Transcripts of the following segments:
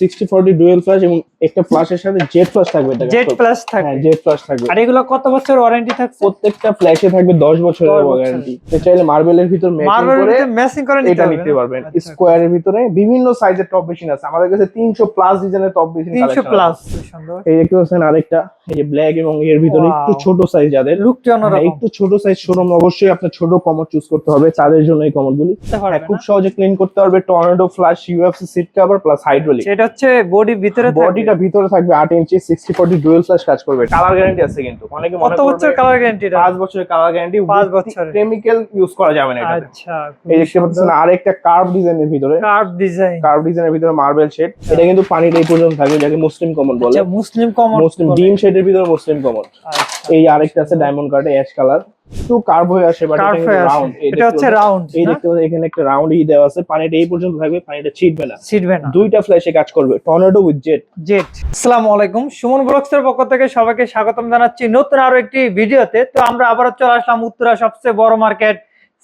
Sixty forty dual এবং একটা সাথে থাকবে এটা জেড প্লাস থাকে হ্যাঁ থাকবে। আর এগুলো কত বছর ওয়ারেন্টি থাকছে? প্রত্যেকটা ফ্ল্যাশে থাকবে দশ বছরের 10 বছরের। ওয়ারেন্টি চাইলে মার্বেলের ভিতর ম্যাচিং করে এটা নিতে পারবেন। আচ্ছা। স্কোয়ারের ভিতরে বিভিন্ন সাইজের টপ মেশিন আছে। আমাদের কাছে তিনশো প্লাস ডিজাইনের টপ মেশিন 300 প্লাস এই দেখতে পাচ্ছেন আরেকটা এই যে ব্ল্যাক এবং এর ভিতরে একটু ছোট সাইজ যাদের। লুকটি হ্যাঁ, অন্যরকম। একটু ছোট সাইজ শোরুম অবশ্যই আপনার ছোট কমর চুজ করতে হবে। তাদের জন্য এই কমরগুলি হ্যাঁ, খুব সহজে ক্লিন করতে পারবে। Tornado flush UFC seat cover plus hydraulic হচ্ছে বডি ভিতরে বডিটা ভিতরে থাকবে আট ইঞ্চি সিক্সটি ফোর্টি ডুয়েল ফ্লাশ কাজ করবে। কালার গ্যারান্টি আছে কিন্তু। অনেকে মনে কত বছর কালার গ্যারান্টি পাঁচ বছরের কালার গ্যারান্টি পাঁচ বছরের। কেমিক্যাল ইউজ করা যাবে না এটাতে। আচ্ছা এই দেখতে পাচ্ছেন আরেকটা কার্ভ ডিজাইনের ভিতরে। কার্ভ ডিজাইন কার্ভ ডিজাইনের ভিতরে মার্বেল শেড এটা কিন্তু পানিটা এই পর্যন্ত থাকবে যাকে মুসলিম কমন বলে। আচ্ছা মুসলিম কমন মুসলিম ডিম শেডের ভিতরে মুসলিম কমন এই আরেকটা আছে ডায়মন্ড কার্ডে অ্যাশ কালার একটু কার্ভ হয়ে আসে বাট রাউন্ড এটা হচ্ছে রাউন্ড এই দেখতে পাচ্ছেন এখানে একটা রাউন্ড ই দেওয়া আছে। পানিটা এই পর্যন্ত থাকবে পানিটা ছিটবে না। ছিটবে না। দুইটা ফ্ল্যাশে কাজ করবে টর্নেডো উইথ জেট জেট আসসালামু আলাইকুম সুমন ব্লগসের পক্ষ থেকে সবাইকে স্বাগতম জানাচ্ছি নতুন আরও একটি ভিডিওতে। তো আমরা আবার চলে আসলাম উত্তরা সবচেয়ে বড় মার্কেট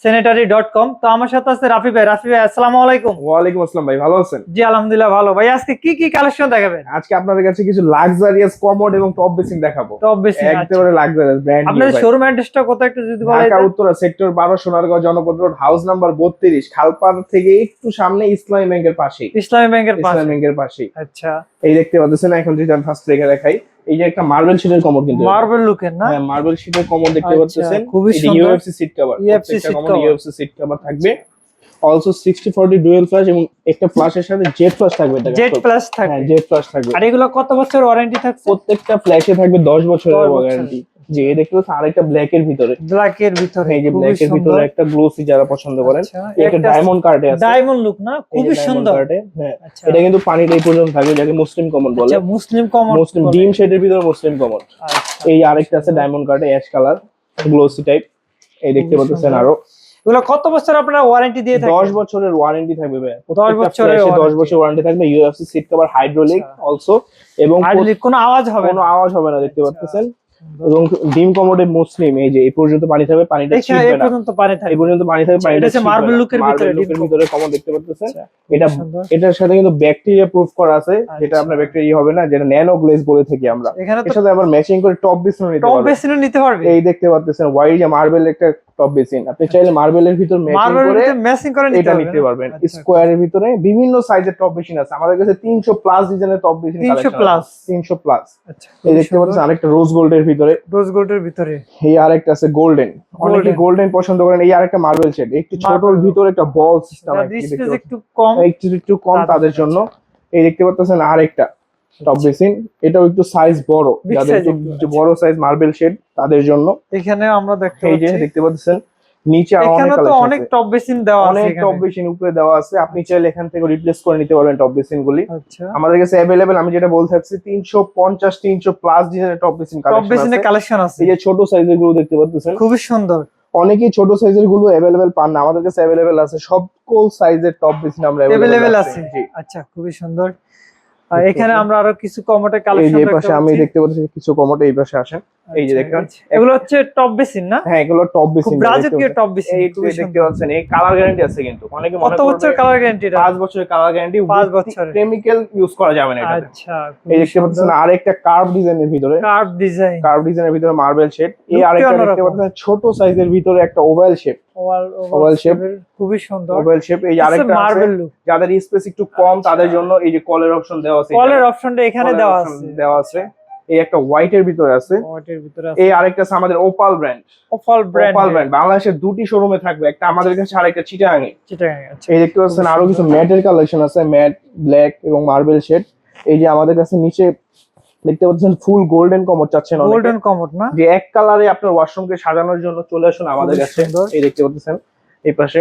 স্যানিটারি ডট কম তো আমার সাথে আছে রাফি ভাই। রাফি ভাই আসসালামু আলাইকুম। ওয়ালাইকুম আসসালাম ভাই ভালো আছেন? জি আলহামদুলিল্লাহ ভালো। ভাই আজকে কি কি কালেকশন দেখাবেন? আজকে আপনাদের কাছে কিছু লাক্সারিয়াস কমোড এবং টপ বেসিন দেখাবো। টপ বেশি একেবারে লাক্সারিয়াস ব্র্যান্ড আপনাদের শোরুম অ্যাড্রেসটা কোথায় একটু যদি বলেন? ঢাকা উত্তরা সেক্টর বারো সোনারগাঁও জনপদ রোড হাউস নাম্বার বত্রিশ খালপাড় থেকে একটু সামনে ইসলামী ব্যাংকের পাশেই। ইসলামী ব্যাংকের পাশে। ইসলামী ব্যাংকের পাশেই। আচ্ছা। এই দেখতে পাচ্ছেন এখন যদি আমি ফার্স্ট রেখে দেখাই। এই যে একটা মার্বেল শীটের কমর কিন্তু মার্বেল লুকের না? হ্যাঁ মার্বেল শীটের কমর দেখতে আচ্ছা, পাচ্ছেন। খুবই সুন্দর। UFC seat cover UFC seat cover UFC seat cover থাকবে। Also sixty forty dual flush এবং একটা ফ্ল্যাশের সাথে জেড ফ্ল্যাশ থাকবে এটা জেড ফ্ল্যাশ থাকবে। হ্যাঁ জেড ফ্ল্যাশ থাকবে। আর এগুলো কত বছর ওয়ারেন্টি থাকছে? প্রত্যেকটা ফ্ল্যাশে থাকবে দশ বছরের 10 বছরের। গ্যারান্টি যে দেখতে পাচ্ছেন আরেকটা ব্ল্যাক এর ভিতরে। ব্ল্যাক এর ভিতরে এই যে ব্ল্যাক এর ভিতরে একটা গ্লোসি যারা পছন্দ করেন আচ্ছা, একটা একটা ডায়মন্ড কার্ডে আছে। ডায়মন্ড লুক না? খুবই সুন্দর। হ্যাঁ আচ্ছা। এটা কিন্তু পানিটা এই পর্যন্ত থাকবে যাকে মুসলিম কমন বলে। আচ্ছা মুসলিম কমন মুসলিম ডিম শেডের ভিতরে মুসলিম কমন এই আরেকটা আছে ডায়মন্ড কার্ডে অ্যাশ কালার গ্লোসি টাইপ এই দেখতে পাচ্ছেন আরও। এগুলো কত বছর আপনারা ওয়ারেন্টি দিয়ে থাকেন? দশ বছরের ওয়ারেন্টি থাকবে ভাই বছরের বছরের দশ warranty। বছর ওয়ারেন্টি থাকবে। ইউএফসি সিট কভার হাইড্রোলিক আচ্ছা। অলসো এবং আর কোনো আওয়াজ হবে কোনো না। আওয়াজ হবে না দেখতে আচ্ছা। পাচ্ছেন। এবং ডিম কমোডে মুসলিম এই যে এই পর্যন্ত পানি থাকবে পানিটা ছিটবে এই পর্যন্ত পানি থাকে এই পর্যন্ত পানি থাকবে আচ্ছা, পানিটা এটা না। এর Marble ভিতরে ডিম ভিতরে কমন দেখতে পাচ্ছেন আচ্ছা, এটা এটার সাথে কিন্তু ব্যাকটেরিয়া প্রুফ করা আছে যেটা আচ্ছা। আপনার ব্যাকটেরিয়া হবে না যেটা ন্যানো গ্লেজ বলে থাকি আমরা। এর সাথে আবার ম্যাচিং করে টপ নিতে টপ বেসিনও নিতে পারবে। এই দেখতে পাচ্ছেন হোয়াইট যে মার্বেল একটা টপ বেসিন আপনি চাইলে মার্বেলের ভিতর ম্যাচিং করে ম্যাচিং করে এটা নিতে পারবেন। স্কোয়ারের ভিতরে বিভিন্ন সাইজের টপ বেসিন আছে। আমাদের কাছে তিনশো প্লাস ডিজাইনের টপ বেসিন 300 plus। তিনশো প্লাস আচ্ছা এই দেখতে পাচ্ছেন আরেকটা রোজ গোল্ডের ভিতরে। রোজ গোল্ডের ভিতরে। এই আরেকটা আছে গোল্ডেন অনেকে গোল্ডেন পছন্দ করেন। এই আরেকটা মার্বেল শেড একটু ছোটর ভিতরে একটা বল সিস্টেম একটু কম একটু একটু কম তাদের জন্য। এই দেখতে পাচ্ছেন আরেকটা টপ বেসিন এটাও একটু সাইজ বড়। যাদের আচ্ছা। বড় সাইজ মার্বেল শেড তাদের জন্য। এখানে আমরা দেখতে এই যে দেখতে পাচ্ছেন নিচে আরও অনেক এখানে তো অনেক টপ বেসিন দেওয়া আছে অনেক টপ বেসিন উপরে দেওয়া আছে। আপনি চাইলে এখান থেকে রিপ্লেস করে নিতে পারবেন টপ বেসিন গুলি। আচ্ছা। আমাদের কাছে অ্যাভেলেবেল আমি যেটা বলতে চাচ্ছি তিনশো পঞ্চাশ তিনশো প্লাস ডিজাইনের টপ বেসিন টপ বেসিনের কালেকশন কালেকশন আছে। এই যে ছোট সাইজেরগুলো দেখতে পাচ্ছেন। খুবই সুন্দর। অনেকেই ছোট সাইজেরগুলো অ্যাভেলেবেল পান না। আমাদের কাছে অ্যাভেলেবেল আছে। সকল সাইজের টপ বেসিন আমরা অ্যাভেলেবেল আছে। আচ্ছা খুবই সুন্দর। আর এখানে আমরা আরও কিছু কমোটের এই কালেকশন যে পাশে আমি দেখতে পাচ্ছি কিছু কমোটে এই পাশে আসেন। এই যে দেখতে পাচ্ছেন? এগুলো হচ্ছে টপ বেসিন না? হ্যাঁ এগুলো টপ বেসিন রাজকীয় টপ বেসিন এই খুবই দেখতে পাচ্ছেন এই কালার গ্যারান্টি আছে কিন্তু। অনেকে মনে কত বছর কালার গ্যারান্টি পাঁচ বছরের কালার গ্যারান্টি পাঁচ বছরের। কেমিক্যাল ইউজ করা যাবে না এটাতে। আচ্ছা এই দেখতে পাচ্ছেন আরেকটা কার্ভ ডিজাইনের ভিতরে। কার্ভ ডিজাইন কার্ভ ডিজাইনের ভিতরে মার্বেল শেড এই আরেকটা দেখতে পাচ্ছেন ছোট সাইজের ভিতরে একটা ওভাল শেপ ওভাল শেপ খুবই সুন্দর। ওভাল শেপ এই আরেকটা মার্বেল লুক যাদের স্পেস একটু কম আচ্ছা। তাদের জন্য এই যে কলের অপশন দেওয়া আছে কলের অপশনটা এখানে দেওয়া আছে। দেওয়া আছে। এই একটা হোয়াইট এর ভিতরে আছে। ভিতরে এই আরেকটা আছে আমাদের Opal brand Opal brand Opal brand বাংলাদেশের দুটি শোরুমে থাকবে। একটা আমাদের কাছে আরেকটা চিটাগাং আচ্ছা। এই দেখতে পাচ্ছেন আরও কিছু ম্যাটের কালেকশন আছে। ম্যাট ব্ল্যাক এবং মার্বেল শেড এই যে আমাদের কাছে নিচে দেখতে পাচ্ছেন ফুল গোল্ডেন কমর চাচ্ছেন গোল্ডেন কমোড না? যে এক কালারে আপনার ওয়াশরুমকে সাজানোর জন্য চলে আসুন আমাদের কাছে। এই দেখতে পাচ্ছেন এই পাশে।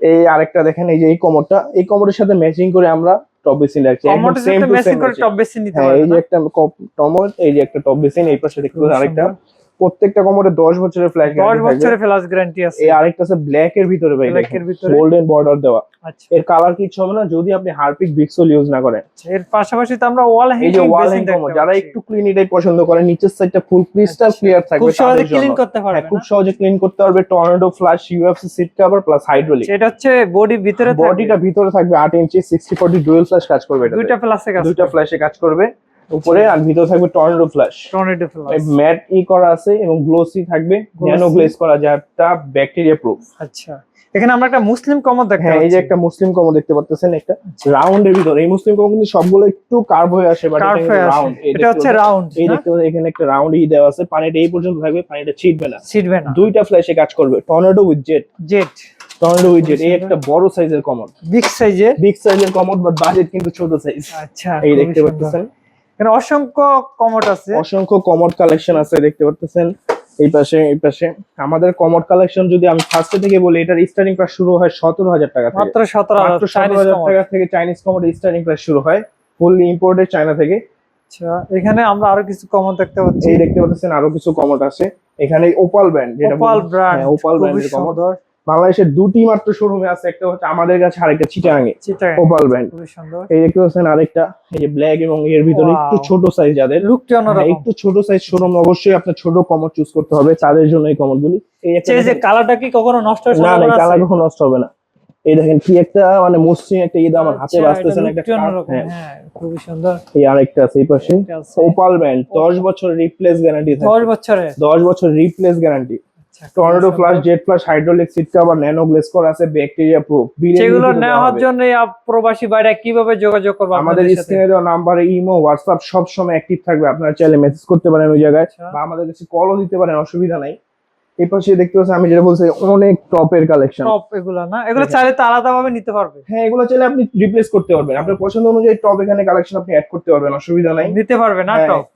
এই আরেকটা দেখেন এই যে এই কমরটা এই কমরের সাথে ম্যাচিং করে আমরা টপ বেসিন লাগছে একদম same to same top basin নিতে এই যে? একটা টমর এই যে একটা টপ বেসিন এই পাশে দেখতে আরেকটা। প্রত্যেকটা কমোডে দশ বছরের ফ্ল্যাশ দশ বছরের ফ্ল্যাশ গ্যারান্টি আছে। এই আরেকটা আছে ব্ল্যাক এর ভিতরে ভাই Black এর ভিতরে? গোল্ডেন বর্ডার দেওয়া। আচ্ছা। এর কালার কিচ্ছু হবে না যদি আপনি হারপিক বিক্সল ইউজ না করেন। আচ্ছা, এর পাশাপাশি তো আমরা ওয়াল এই যে হ্যাঙ্গিং ওয়াল বেসিন হ্যাং যারা একটু ক্লিন এটাই পছন্দ করেন নিচের সাইডটা ফুল ক্রিস্টাল। ক্লিয়ার থাকবে খুব সহজে ক্লিন করতে হ্যাঁ পারবে খুব সহজে ক্লিন করতে পারবে tornado flush UFC seat cover plus hydraulic সেটা হচ্ছে বডি ভিতরে। বডিটা ভিতরে থাকবে আট ইঞ্চি সিক্সটি ফোর্টি ডুয়েল ফ্ল্যাশ কাজ করবে এটা দুইটা প্লাসে কাজ দুইটা ফ্ল্যাশে কাজ করবে। উপরে আর ভিতরে থাকবে tornado flush tornado flush matte ই করা আছে এবং গ্লোসি থাকবে। ন্যানো গ্লেজ করা যাটা ব্যাকটেরিয়া প্রুফ আচ্ছা। এখানে আমরা একটা মুসলিম কমর দেখতে হ্যাঁ এই যে একটা মুসলিম কমো দেখতে পাচ্ছেন একটা রাউন্ড এর ভিতরে। এই মুসলিম কমো কিন্তু সবগুলো একটু কার্ভ হয়ে আসে বাট আসে। এটা হচ্ছে রাউন্ড এই দেখতে পাচ্ছেন এখানে একটা রাউন্ড ই দেওয়া আছে। পানিটা এই পর্যন্ত থাকবে পানিটা ছিটবে না। ছিটবে না। দুইটা ফ্ল্যাশে কাজ করবে। Tornado with jet jet tornado with jet এই একটা বড় সাইজের কমোড বিগ সাইজের বিগ সাইজের কমোড বাট বাজেট কিন্তু ছোট সাইজ আচ্ছা এই দেখতে। পাচ্ছেন? এখানে অসংখ্য কমট আছে। অসংখ্য কমোড কালেকশন আছে দেখতে পাচ্ছেন এই পাশে এই পাশে। আমাদের কমোড কালেকশন যদি আমি ফার্স্টে থেকে বলি এটার স্টার্টিং প্রাইস শুরু হয় সতেরো হাজার টাকা থেকে। মাত্র সতেরো হাজার কমট টাকা থেকে চাইনিজ কমোড স্টার্টিং প্রাইস শুরু হয় ফুললি ইম্পোর্টেড চায়না থেকে। আচ্ছা এখানে আমরা আরও কিছু কমন দেখতে পাচ্ছি। এই দেখতে পাচ্ছেন আরও কিছু কমোড আছে। এখানে ওপাল ব্র্যান্ড যেটা ওপাল ব্র্যান্ড হ্যাঁ, ওপাল ব্র্যান্ডের সুন্দর। বাংলাদেশের দুটি মাত্র শোরুমে আছে একটা হচ্ছে আমাদের কাছে আরেকটা চিটাগাঙে চিটাগাং ওপাল ব্র্যান্ড এই দেখতে পাচ্ছেন আরেকটা এই যে ব্ল্যাক এবং এর ভিতরে একটু ছোট সাইজ যাদের। হ্যাঁ, অন্যরকম। একটু ছোট সাইজ শোরুম অবশ্যই আপনার ছোট কমর চুজ করতে হবে তাদের জন্য এই কমর গুলি এই যে কালারটা কি কখনো নষ্ট হবে না না কালার কখনো নষ্ট হবে না। এই দেখেন কি একটা মানে মসৃণ একটা ঈদ আমার হাতে আচ্ছা, বাঁচতেছে এটা না একটা হ্যাঁ। হ্যাঁ খুবই সুন্দর। এই আরেকটা আছে এই পাশে। ওপাল ব্র্যান্ড দশ বছর রিপ্লেস গ্যারান্টি থাকে দশ বছরে দশ বছর replace guarantee tornado. Flush jet flush hydraulic seat cover nano glaze করা আছে ব্যাকটেরিয়া প্রুফ সেগুলো নেওয়ার জন্য প্রবাসী বাইরে কীভাবে যোগাযোগ করব আমাদের স্ক্রিনে দেওয়া নাম্বারে ইমো হোয়াটসঅ্যাপ সব সময় অ্যাক্টিভ থাকবে আপনারা চাইলে মেসেজ করতে পারেন ওই জায়গায় আচ্ছা। বা আমাদের কাছে কলও দিতে পারেন অসুবিধা নাই। এই পাশে দেখতে পাচ্ছেন আমি যেটা বলছি অনেক টপের কালেকশন টপ এগুলা না? এগুলো চাইলে তো আলাদা ভাবে নিতে পারবে। হ্যাঁ এগুলো চাইলে আপনি রিপ্লেস করতে পারবেন। আপনার পছন্দ অনুযায়ী টপ এখানে কালেকশন আপনি অ্যাড করতে পারবেন অসুবিধা নাই। নিতে পারবেন না হ্যাঁ, টপ